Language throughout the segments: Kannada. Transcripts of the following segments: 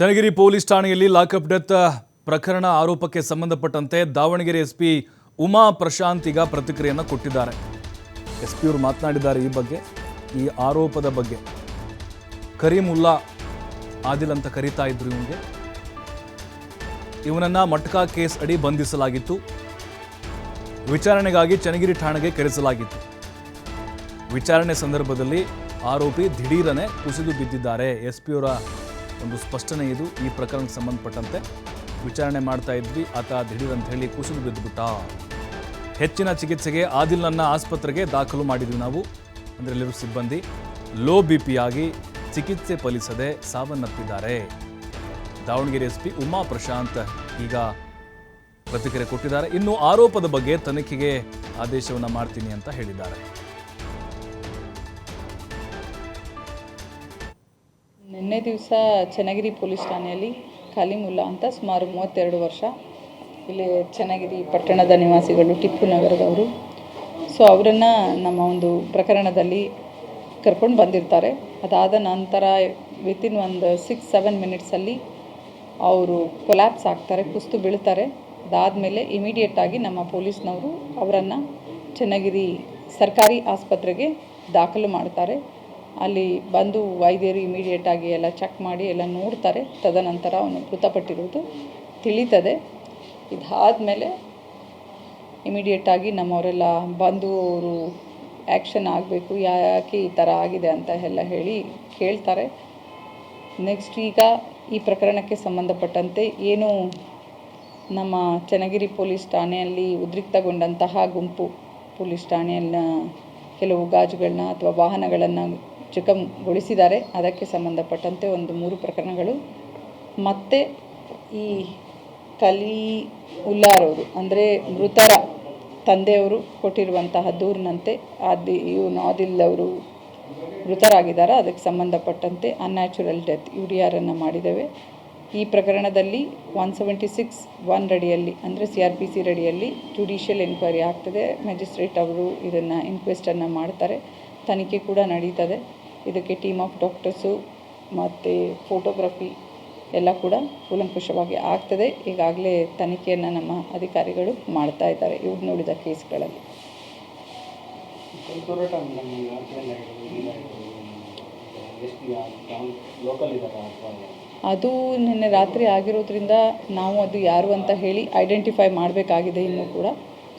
ಚನ್ನಗಿರಿ ಪೊಲೀಸ್ ಠಾಣೆಯಲ್ಲಿ ಲಾಕಪ್ ಡೆತ್ ಪ್ರಕರಣ ಆರೋಪಕ್ಕೆ ಸಂಬಂಧಪಟ್ಟಂತೆ ದಾವಣಗೆರೆ ಎಸ್ಪಿ ಉಮಾ ಪ್ರಶಾಂತ್ ಈಗ ಪ್ರತಿಕ್ರಿಯೆಯನ್ನು ಕೊಟ್ಟಿದ್ದಾರೆ. ಎಸ್ ಪಿ ಅವರು ಮಾತನಾಡಿದ್ದಾರೆ ಈ ಬಗ್ಗೆ, ಈ ಆರೋಪದ ಬಗ್ಗೆ. ಕರೀಮುಲ್ಲಾ ಆದಿಲ್ ಅಂತ ಕರೀತಾ ಇದ್ರು ಇವನಿಗೆ. ಇವನನ್ನ ಮಟ್ಕಾ ಕೇಸ್ ಅಡಿ ಬಂಧಿಸಲಾಗಿತ್ತು. ವಿಚಾರಣೆಗಾಗಿ ಚನ್ನಗಿರಿ ಠಾಣೆಗೆ ಕರೆಸಲಾಗಿತ್ತು. ವಿಚಾರಣೆ ಸಂದರ್ಭದಲ್ಲಿ ಆರೋಪಿ ದಿಢೀರನೆ ಕುಸಿದು ಬಿದ್ದಿದ್ದಾರೆ. ಎಸ್ ಪಿ ಅವರ ಒಂದು ಸ್ಪಷ್ಟನೆ ಇದು. ಈ ಪ್ರಕರಣಕ್ಕೆ ಸಂಬಂಧಪಟ್ಟಂತೆ ವಿಚಾರಣೆ ಮಾಡ್ತಾ ಇದ್ವಿ. ಆತ ದಿಢೀರ್ ಅಂತ ಹೇಳಿ ಕುಸಿದು ಬಿದ್ದುಬಿಟ್ಟ. ಹೆಚ್ಚಿನ ಚಿಕಿತ್ಸೆಗೆ ಆದಿಲ್ನನ್ನ ಆಸ್ಪತ್ರೆಗೆ ದಾಖಲು ಮಾಡಿದ್ವಿ ನಾವು. ಅಂದರೆ ಸಿಬ್ಬಂದಿ. ಲೋ ಬಿ ಪಿಯಾಗಿ ಚಿಕಿತ್ಸೆ ಫಲಿಸದೆ ಸಾವನ್ನಪ್ಪಿದ್ದಾರೆ. ದಾವಣಗೆರೆ ಎಸ್ ಪಿ ಉಮಾ ಪ್ರಶಾಂತ್ ಈಗ ಪ್ರತಿಕ್ರಿಯೆ ಕೊಟ್ಟಿದ್ದಾರೆ. ಇನ್ನು ಆರೋಪದ ಬಗ್ಗೆ ತನಿಖೆಗೆ ಆದೇಶವನ್ನು ಮಾಡ್ತೀನಿ ಅಂತ ಹೇಳಿದ್ದಾರೆ. ನಿನ್ನೆ ದಿವಸ ಚನ್ನಗಿರಿ ಪೊಲೀಸ್ ಠಾಣೆಯಲ್ಲಿ ಖಾಲಿಮುಲ್ಲಾ ಅಂತ ಸುಮಾರು ಮೂವತ್ತೆರಡು ವರ್ಷ ಇಲ್ಲಿ ಚನ್ನಗಿರಿ ಪಟ್ಟಣದ ನಿವಾಸಿಗಳು ಟಿಪ್ಪು ನಗರದವರು. ಸೊ ಅವರನ್ನು ನಮ್ಮ ಒಂದು ಪ್ರಕರಣದಲ್ಲಿ ಕರ್ಕೊಂಡು ಬಂದಿರ್ತಾರೆ. ಅದಾದ ನಂತರ ವಿತಿನ್ ಒಂದು ಸಿಕ್ಸ್ ಸೆವೆನ್ ಮಿನಿಟ್ಸಲ್ಲಿ ಅವರು ಕೊಲ್ಯಾಪ್ಸ್ ಆಗ್ತಾರೆ, ಕುಸ್ತು ಬೀಳ್ತಾರೆ. ಅದಾದಮೇಲೆ ಇಮಿಡಿಯೇಟಾಗಿ ನಮ್ಮ ಪೊಲೀಸ್ನವರು ಅವರನ್ನು ಚನ್ನಗಿರಿ ಸರ್ಕಾರಿ ಆಸ್ಪತ್ರೆಗೆ ದಾಖಲು ಮಾಡ್ತಾರೆ. ಅಲ್ಲಿ ಬಂದು ವೈದ್ಯರು ಇಮಿಡಿಯೇಟಾಗಿ ಎಲ್ಲ ಚೆಕ್ ಮಾಡಿ ಎಲ್ಲ ನೋಡ್ತಾರೆ. ತದನಂತರ ಅವನು ಮೃತಪಟ್ಟಿರುವುದು ತಿಳಿತದೆ. ಇದಾದಮೇಲೆ ಇಮಿಡಿಯೇಟಾಗಿ ನಮ್ಮವರೆಲ್ಲ ಬಂದು ಅವರು ಆ್ಯಕ್ಷನ್ ಆಗಬೇಕು, ಯಾಕೆ ಈ ಥರ ಆಗಿದೆ ಅಂತ ಎಲ್ಲ ಹೇಳಿ ಕೇಳ್ತಾರೆ. ನೆಕ್ಸ್ಟ್ ಈಗ ಈ ಪ್ರಕರಣಕ್ಕೆ ಸಂಬಂಧಪಟ್ಟಂತೆ ಏನು ನಮ್ಮ ಚನ್ನಗಿರಿ ಪೊಲೀಸ್ ಠಾಣೆಯಲ್ಲಿ ಉದ್ರಿಕ್ತಗೊಂಡಂತಹ ಗುಂಪು ಪೊಲೀಸ್ ಠಾಣೆಯನ್ನ ಕೆಲವು ಗಾಜುಗಳನ್ನ ಅಥವಾ ವಾಹನಗಳನ್ನು ಜಖಂಗೊಳಿಸಿದ್ದಾರೆ ಅದಕ್ಕೆ ಸಂಬಂಧಪಟ್ಟಂತೆ ಒಂದು ಮೂರು ಪ್ರಕರಣಗಳು. ಮತ್ತು ಈ ಕಲಿ ಉಲ್ಲಾರವರು ಅಂದರೆ ಮೃತರ ತಂದೆಯವರು ಕೊಟ್ಟಿರುವಂತಹ ದೂರಿನಂತೆ ಆದಿ ಇವನು ಆದಿಲ್ ಮೃತರಾಗಿದ್ದಾರೆ. ಅದಕ್ಕೆ ಸಂಬಂಧಪಟ್ಟಂತೆ ಅನ್ಯಾಚುರಲ್ ಡೆತ್ ಯು ಡಿ ಆರನ್ನು ಮಾಡಿದ್ದೇವೆ. ಈ ಪ್ರಕರಣದಲ್ಲಿ ಒನ್ ಸೆವೆಂಟಿ ಸಿಕ್ಸ್ ಒನ್ ರಡಿಯಲ್ಲಿ ಅಂದರೆ ಸಿ ಆರ್ ಪಿ ಸಿ ರಡಿಯಲ್ಲಿ ಜುಡಿಷಿಯಲ್ ಎನ್ಕ್ವೈರಿ ಆಗ್ತದೆ. ಮ್ಯಾಜಿಸ್ಟ್ರೇಟ್ ಅವರು ಇದನ್ನು ಇನ್ಕ್ವೆಸ್ಟನ್ನು ಮಾಡ್ತಾರೆ. ತನಿಖೆ ಕೂಡ ನಡೀತದೆ. ಇದಕ್ಕೆ ಟೀಮ್ ಆಫ್ ಡಾಕ್ಟರ್ಸು ಮತ್ತು ಫೋಟೋಗ್ರಫಿ ಎಲ್ಲ ಕೂಡ ಕೂಲಂಕುಷವಾಗಿ ಆಗ್ತದೆ. ಈಗಾಗಲೇ ತನಿಖೆಯನ್ನು ನಮ್ಮ ಅಧಿಕಾರಿಗಳು ಮಾಡ್ತಾ ಇದ್ದಾರೆ. ಇವ್ರು ನೋಡಿದ ಕೇಸ್ಗಳಲ್ಲಿ. ಅದು ನಿನ್ನೆ ರಾತ್ರಿ ಆಗಿರೋದ್ರಿಂದ ನಾವು ಅದು ಯಾರು ಅಂತ ಹೇಳಿ ಐಡೆಂಟಿಫೈ ಮಾಡಬೇಕಾಗಿದೆ ಇನ್ನೂ ಕೂಡ.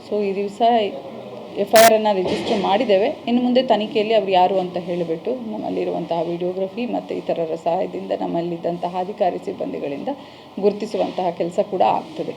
ಸೊ ಈ ದಿವಸ ಎಫ್ ಐ ಆರನ್ನು ರಿಜಿಸ್ಟರ್ ಮಾಡಿದ್ದೇವೆ. ಇನ್ನು ಮುಂದೆ ತನಿಖೆಯಲ್ಲಿ ಅವರು ಯಾರು ಅಂತ ಹೇಳಿಬಿಟ್ಟು ನಮ್ಮಲ್ಲಿರುವಂತಹ ವಿಡಿಯೋಗ್ರಫಿ ಮತ್ತು ಇತರರ ಸಹಾಯದಿಂದ ನಮ್ಮಲ್ಲಿದ್ದಂತಹ ಅಧಿಕಾರಿ ಸಿಬ್ಬಂದಿಗಳಿಂದ ಗುರುತಿಸುವಂತಹ ಕೆಲಸ ಕೂಡ ಆಗ್ತದೆ.